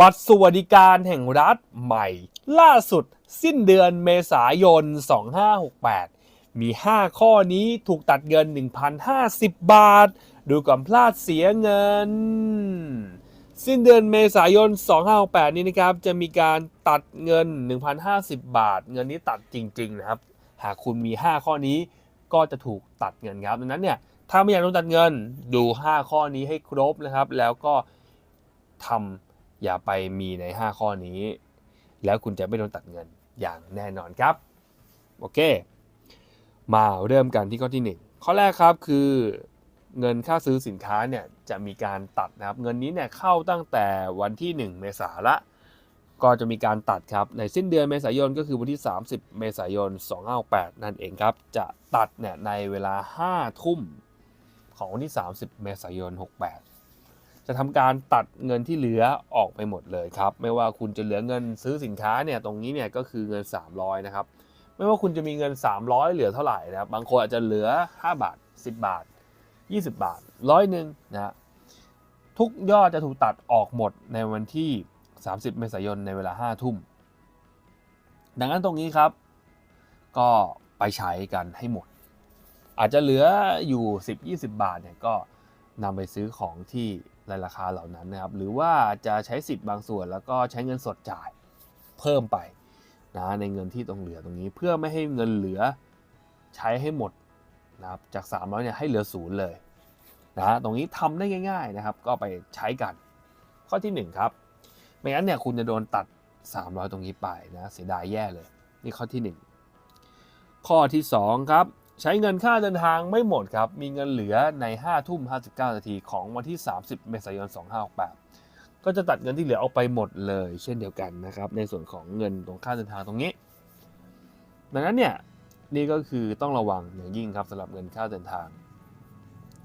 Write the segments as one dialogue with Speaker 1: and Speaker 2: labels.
Speaker 1: บัตรสวัสดิการแห่งรัฐใหม่ ล่าสุดสิ้นเดือนเมษายน 2568 มี 5 ข้อนี้ถูกตัดเงิน 1,050 บาท ดูก่อนพลาดเสียเงิน สิ้นเดือนเมษายน 2568 นี้นะครับ จะมีการตัดเงิน 1,050 บาท เงินนี้ตัดจริง ๆ นะครับ หากคุณมี 5 ข้อนี้ก็จะถูกตัดเงินครับ ดังนั้นเนี่ยถ้าไม่อยากโดนตัดเงินดู 5 ข้อนี้ให้ครบนะครับ แล้วก็ทำ อย่าไปมีใน 5 ข้อนี้ แล้วคุณจะไม่โดนตัดเงินอย่างแน่นอนครับ โอเค มาเริ่มกันที่ข้อที่ 1 ข้อแรกครับคือเงินค่าซื้อสินค้าเนี่ยจะมีการตัดนะครับ เงินนี้เนี่ยเข้าตั้งแต่วันที่ 1 เมษาละ ก็จะมีการตัดครับ ในสิ้นเดือนเมษายนก็คือวันที่ 30 เมษายน 258 นั่นเองครับ จะตัดเนี่ยในเวลา 5 ทุ่มของวันที่ 30 เมษายน 68 จะทำการตัดเงินที่เหลือออกไปหมดเลยครับ ไม่ว่าคุณจะเหลือเงินซื้อสินค้าเนี่ยตรงนี้เนี่ยก็คือเงิน 300นะครับไม่ว่าคุณจะมีเงิน 300 เหลือเท่าไหร่นะครับบางคนอาจจะเหลือ 5 บาท 10 บาท 20 บาทร้อยหนึ่งนะฮะทุกยอดจะถูกตัดออกหมดในวันที่ 30 เมษายนในเวลา 5 ทุ่ม ดังนั้นตรงนี้ครับ ก็ไปใช้กันให้หมด อาจจะเหลืออยู่ 10-20 บาทเนี่ยก็นำไปซื้อของที่ ในราคาเหล่านั้นนะครับ หรือว่าจะใช้สิทธิ์บางส่วนแล้วก็ใช้เงินสดจ่ายเพิ่มไปนะในเงินที่ตรงเหลือตรงนี้เพื่อไม่ให้เงินเหลือใช้ให้หมดนะครับจาก300เนี่ยให้เหลือศูนย์เลยนะตรงนี้ทำได้ง่าย ๆนะครับ ก็ไปใช้กัน ข้อที่1ครับไม่งั้นเนี่ยคุณจะโดนตัด 300 ตรงนี้ไปนะเสียดายแย่เลย นี่ข้อที่ 1 ข้อที่ 2 ครับ ใช้เงินค่าเดินทางไม่หมดครับ มีเงินเหลือใน 5 ทุ่ม 59 นาทีของวันที่ 30 เมษายน 2568 ก็จะตัดเงินที่เหลือออกไปหมดเลย เช่นเดียวกันนะครับ ในส่วนของเงินตรงค่าเดินทางตรงนี้ ดังนั้นเนี่ยนี่ก็คือต้องระวังอย่างยิ่งครับสำหรับเงินค่าเดินทาง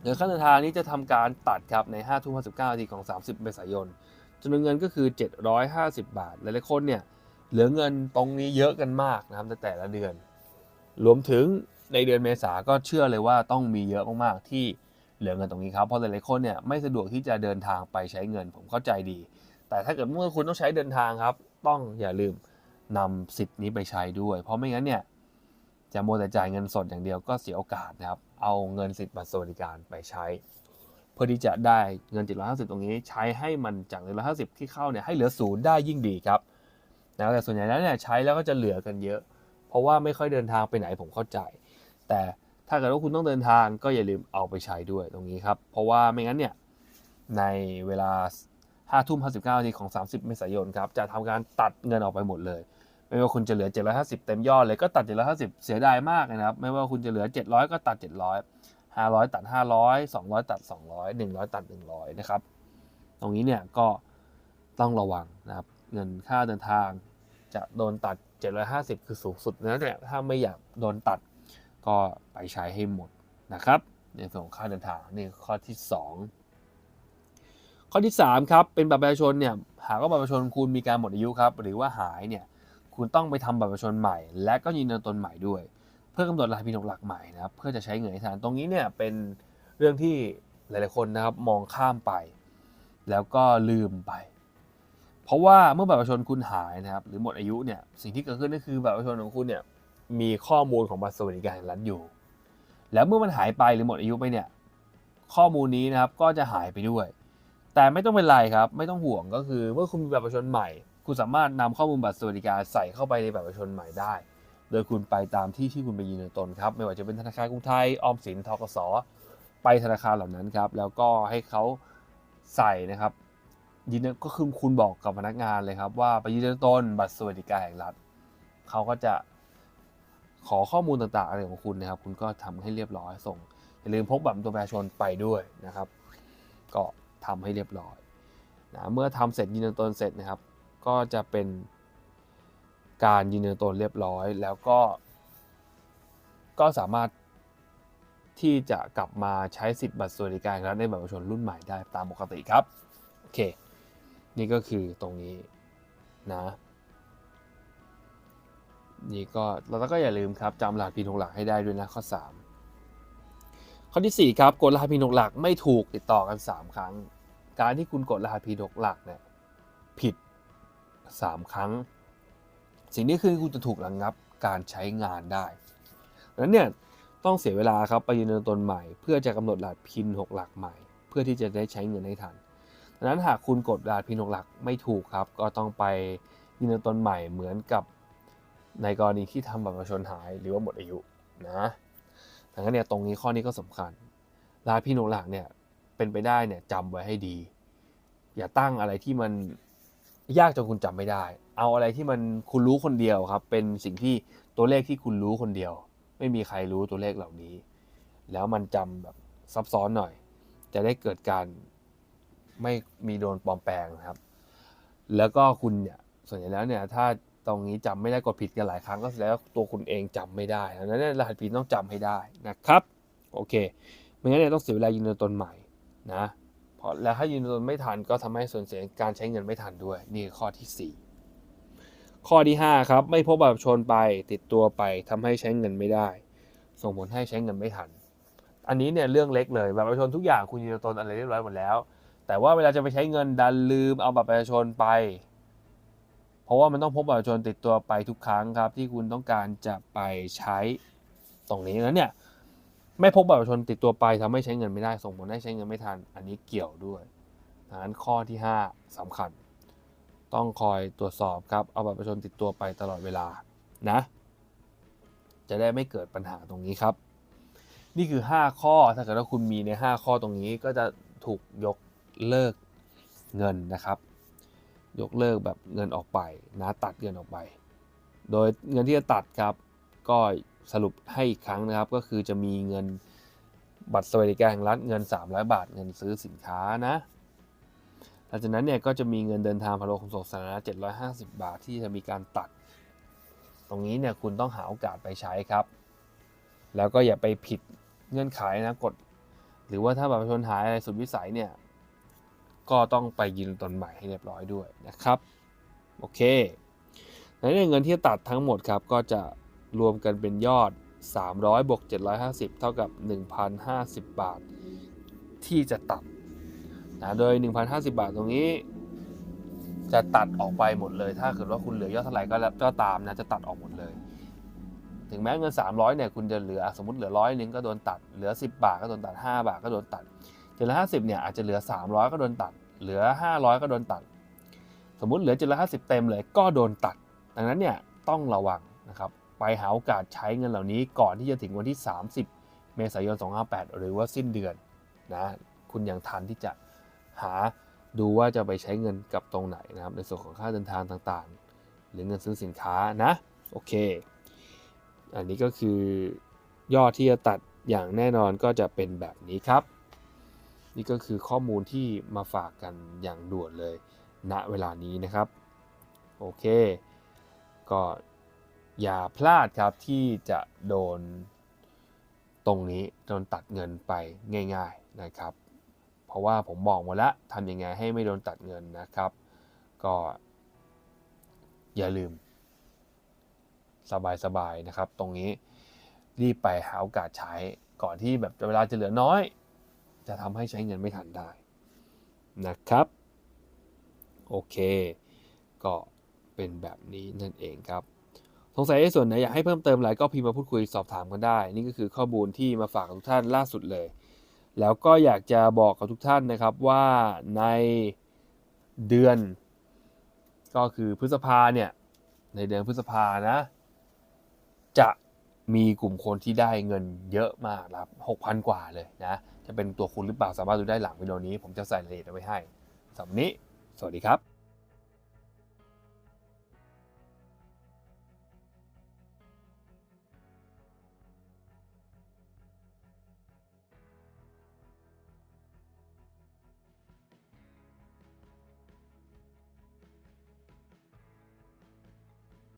Speaker 1: เงินค่าเดินทางนี้จะทำการตัดครับใน 5 ทุ่ม 59 นาทีของ 30 เมษายนจำนวนเงินก็คือ 750 บาท หลายๆคนเนี่ยเหลือเงินตรงนี้เยอะกันมากนะครับในแต่ละเดือน รวมถึง ในเดือนเมษาก็เชื่อเลยว่าต้องมีเยอะมากๆที่เหลือเงินตรงนี้ครับเพราะหลายๆคนเนี่ยไม่สะดวกที่จะเดินทางไปใช้เงินผมเข้าใจดี แต่ถ้าเกิดเมื่อคุณต้องใช้เดินทางครับ ต้องอย่าลืมนำสิทธิ์นี้ไปใช้ด้วย เพราะไม่งั้นเนี่ยจะโมแต่จ่ายเงินสดอย่างเดียวก็เสียโอกาสนะครับ เอาเงินสิทธิ์บัตรสวัสดิการไปใช้ เพื่อที่จะได้เงิน 750 ตรงนี้ใช้ให้มันจาก150 ที่เข้าเนี่ยให้เหลือศูนย์ได้ยิ่งดีครับนะแต่ส่วนใหญ่แล้วเนี่ยใช้แล้วก็จะเหลือกันเยอะ เพราะว่าไม่ค่อยเดินทางไปไหนผมเข้าใจ แต่ถ้าเกิดว่าคุณต้องเดินทางก็อย่าลืมเอาไปใช้ด้วยตรงนี้ครับ เพราะว่าไม่งั้นเนี่ยในเวลา5ทุ่ม59นาทีของ 30 เมษายนครับจะทำการตัดเงินออกไปหมดเลย ไม่ว่าคุณจะเหลือ 750 เต็มยอดเลยก็ตัด 750 เสียดายมากนะครับ ไม่ว่าคุณจะเหลือ 700 ก็ตัด 700 500 ตัด 500 200 ตัด 200 100 ตัด 100 นะครับ ตรงนี้เนี่ยก็ต้องระวังนะครับ เงินค่าเดินทางจะโดนตัด 750 คือสูงสุดนะเนี่ยถ้าไม่อยากโดนตัด ก็ไปใช้ให้หมดนะครับ ในส่วนของค่าเดินทางนี่ข้อที่ 2 ข้อที่ 3 ครับ เป็นบัตรประชาชนเนี่ยหากว่าบัตรประชาชนคุณมีการหมดอายุครับ หรือว่าหายเนี่ยคุณต้องไปทำบัตรประชาชนใหม่ และก็ยืนยันตนใหม่ด้วย เพื่อกำหนดรหัสพินหลักใหม่นะครับเพื่อจะใช้เงินในฐานตรงนี้เนี่ยเป็นเรื่องที่หลายๆคนนะครับมองข้ามไป แล้วก็ลืมไป เพราะว่าเมื่อบัตรประชาชนคุณหายนะครับหรือหมดอายุเนี่ยสิ่งที่เกิดขึ้นก็คือบัตรประชาชนของคุณเนี่ย มีข้อมูลของบัตรสวัสดิการแห่งรัฐอยู่ แล้วเมื่อมันหายไปหรือหมดอายุไปเนี่ย ข้อมูลนี้นะครับก็จะหายไปด้วย แต่ไม่ต้องเป็นไรครับ ไม่ต้องห่วงก็คือเมื่อคุณมีบัตรประชาชนใหม่ คุณสามารถนำข้อมูลบัตรสวัสดิการใส่เข้าไปในบัตรประชาชนใหม่ได้ โดยคุณไปตามที่ที่คุณไปยืนยันตนครับ ไม่ว่าจะเป็นธนาคารกรุงไทยออมสินทกสไปธนาคารเหล่านั้นครับ แล้วก็ให้เขาใส่นะครับยืนยันก็คือคุณบอกกับพนักงานเลยครับ ว่าไปยืนยันตนบัตรสวัสดิการแห่งรัฐเขาก็จะ ขอข้อมูลต่างๆอะไรของคุณนะครับ คุณก็ทำให้เรียบร้อยส่งอย่าลืมพกบัตรประชาชนไปด้วยนะครับ ก็ทำให้เรียบร้อยนะเมื่อทำเสร็จยืนยันตนเสร็จนะครับ ก็จะเป็นการยืนยันตนเรียบร้อย แล้วก็ ก็สามารถที่จะกลับมาใช้สิทธิ์บัตรสวัสดิการแห่งรัฐในบัตรประชาชนรุ่นใหม่ได้ตามปกติครับ โอเค นี่ก็คือตรงนี้นะ นี่ก็เราก็อย่าลืมครับจำรหัสพีนหลักให้ได้ด้วยนะข้อ 3 ข้อที่ 4 ครับกดรหัสพีนหลักไม่ถูกติดต่อกัน 3 ครั้ง การที่คุณกดรหัสพีนหลักเนี่ยผิด 3 ครั้ง สิ่งนี้คือคุณจะถูกระงงับการใช้งานได้ดังนั้นเนี่ยต้องเสียเวลาครับไปยืนยันตนใหม่ เพื่อจะกำหนดรหัสพิน6หลักใหม่ เพื่อที่จะได้ใช้เงินให้ทันดังนั้นหากคุณกดรหัสพิน6หลักไม่ถูกครับ ก็ต้องไปยืนยันตนใหม่เหมือนกับ ในกรณีที่ทำบัตรประชาชนหายหรือว่าหมดอายุนะดังนั้นเนี่ยตรงนี้ข้อนี้ก็สำคัญรหัสพิน6หลักเนี่ยเป็นไปได้เนี่ยจำไว้ให้ดี อย่าตั้งอะไรที่มันยากจนคุณจำไม่ได้ เอาอะไรที่มันคุณรู้คนเดียวครับ เป็นสิ่งที่ตัวเลขที่คุณรู้คนเดียว ไม่มีใครรู้ตัวเลขเหล่านี้ แล้วมันจำแบบซับซ้อนหน่อย จะได้เกิดการไม่มีโดนปลอมแปลงนะครับ แล้วก็คุณเนี่ยส่วนใหญ่แล้วเนี่ยถ้า ตรงนี้จำไม่ได้กดผิดกันหลายครั้งก็แสดงว่าตัวคุณเองจำไม่ได้ดังนั้นรหัสผิดต้องจำให้ได้นะครับ โอเค ไม่งั้นเนี่ยต้องเสียเวลายืนยันตนใหม่นะเพราะแล้วถ้ายืนยันตนไม่ทันก็ทำให้ส่วนเสียการใช้เงินไม่ทันด้วย นี่คือข้อที่ 4 ข้อที่ 5 ครับ ไม่พบบัตรประชาชนไปติดตัวไปทำให้ใช้เงินไม่ได้ ส่งผลให้ใช้เงินไม่ทัน อันนี้เนี่ยเรื่องเล็กเลยบัตรประชาชนทุกอย่างคุณยืนยันตนอะไรเรียบร้อยหมดแล้ว แต่ว่าเวลาจะไปใช้เงินดันลืมเอาบัตรประชาชนไป เพราะว่ามันต้องพบบัตรประชาชนติดตัวไปทุกครั้งครับ ที่คุณต้องการจะไปใช้ตรงนี้นั้นเนี่ยไม่พกบัตรประชาชนติดตัวไปทำให้ใช้เงินไม่ได้ส่งผลให้ใช้เงินไม่ทัน อันนี้เกี่ยวด้วยดังนั้นข้อที่ 5สำคัญ ต้องคอยตรวจสอบครับเอาบัตรประชาชนติดตัวไปตลอดเวลานะ จะได้ไม่เกิดปัญหาตรงนี้ครับ นี่คือ 5 ข้อถ้าเกิดว่าคุณมีใน 5 ข้อตรงนี้ก็จะถูกยกเลิกเงินนะครับ ยกเลิกแบบเงินออกไปนะตัดเงินออกไป โดยเงินที่จะตัดครับ ก็สรุปให้อีกครั้งนะครับ ก็คือจะมีเงินบัตรสวัสดิการแห่งรัฐเงิน 300 บาท เงินซื้อสินค้านะหลังจากนั้นเนี่ยก็จะมีเงินเดินทางพาโลขนส่งสาธารณะ750 บาทที่จะมีการตัด ตรงนี้เนี่ยคุณต้องหาโอกาสไปใช้ครับ แล้วก็อย่าไปผิดเงื่อนไขนะกดหรือว่าถ้าบัตรประชาชนหายอะไรสุดวิสัยเนี่ย ก็ต้องไปยืนตนใหม่ให้เรียบร้อยด้วยนะครับ โอเคในเงินที่ตัดทั้งหมดครับ ก็จะรวมกันเป็นยอด 300บวก750 เท่ากับ 1,050 บาท ที่จะตัดนะโดย 1,050 บาทตรงนี้ จะตัดออกไปหมดเลย ถ้าเกิดว่าคุณเหลือยอดเท่าไหร่ก็ก็ตามนะจะตัดออกหมดเลย ถึงแม้เงิน 300เนี่ยคุณจะเหลือสมมติเหลือร้อยนึงก็โดนตัดเหลือ 10 บาทก็โดนตัด 5 บาทก็โดนตัด 750เนี่ยอาจจะเหลือ300ก็โดนตัด เหลือ500ก็โดนตัด สมมุติเหลือ750เต็มเลยก็โดนตัด ดังนั้นเนี่ยต้องระวังนะครับไปหาโอกาสใช้เงินเหล่านี้ก่อนที่จะถึงวันที่ 30 เมษายน 258 หรือว่าสิ้นเดือนนะคุณยังทันที่จะหาดูว่าจะไปใช้เงินกับตรงไหนนะครับในส่วนของค่าเดินทางต่างๆ หรือเงินซื้อสินค้านะโอเค อันนี้ก็คือยอดที่จะตัดอย่างแน่นอนก็จะเป็นแบบนี้ครับ นี่ก็คือข้อมูลที่มาฝากกันอย่างด่วนเลยณเวลานี้นะครับ โอเค ก็อย่าพลาดครับที่จะโดนตรงนี้โดนตัดเงินไปง่าย ๆนะครับ เพราะว่าผมบอกมดแล้วทำยังไงให้ไม่โดนตัดเงินนะครับ ก็อย่าลืม สบายๆนะครับ ตรงนี้รีบไปหาโอกาสใช้ก่อนที่แบบเวลาจะเหลือน้อย จะทำให้ใช้เงินไม่ทันได้นะครับ โอเค ก็เป็นแบบนี้นั่นเองครับสงสัยในส่วนไหนอยากให้เพิ่มเติมอะไรก็พิมพ์มาพูดคุยสอบถามกันได้ นี่ก็คือข้อมูลที่มาฝากทุกท่านล่าสุดเลย แล้วก็อยากจะบอกกับทุกท่านนะครับว่าในเดือน ก็คือพฤษภาเนี่ยในเดือนพฤษภานะ จะมีกลุ่มคนที่ได้เงินเยอะมากครับ6,000กว่าเลยนะ จะเป็นตัวคุณหรือเปล่าสามารถดูได้หลังวิดีโอนี้ ผมจะใส่รายละเอียดเอาไว้ให้สำหรับนี้ สวัสดีครับ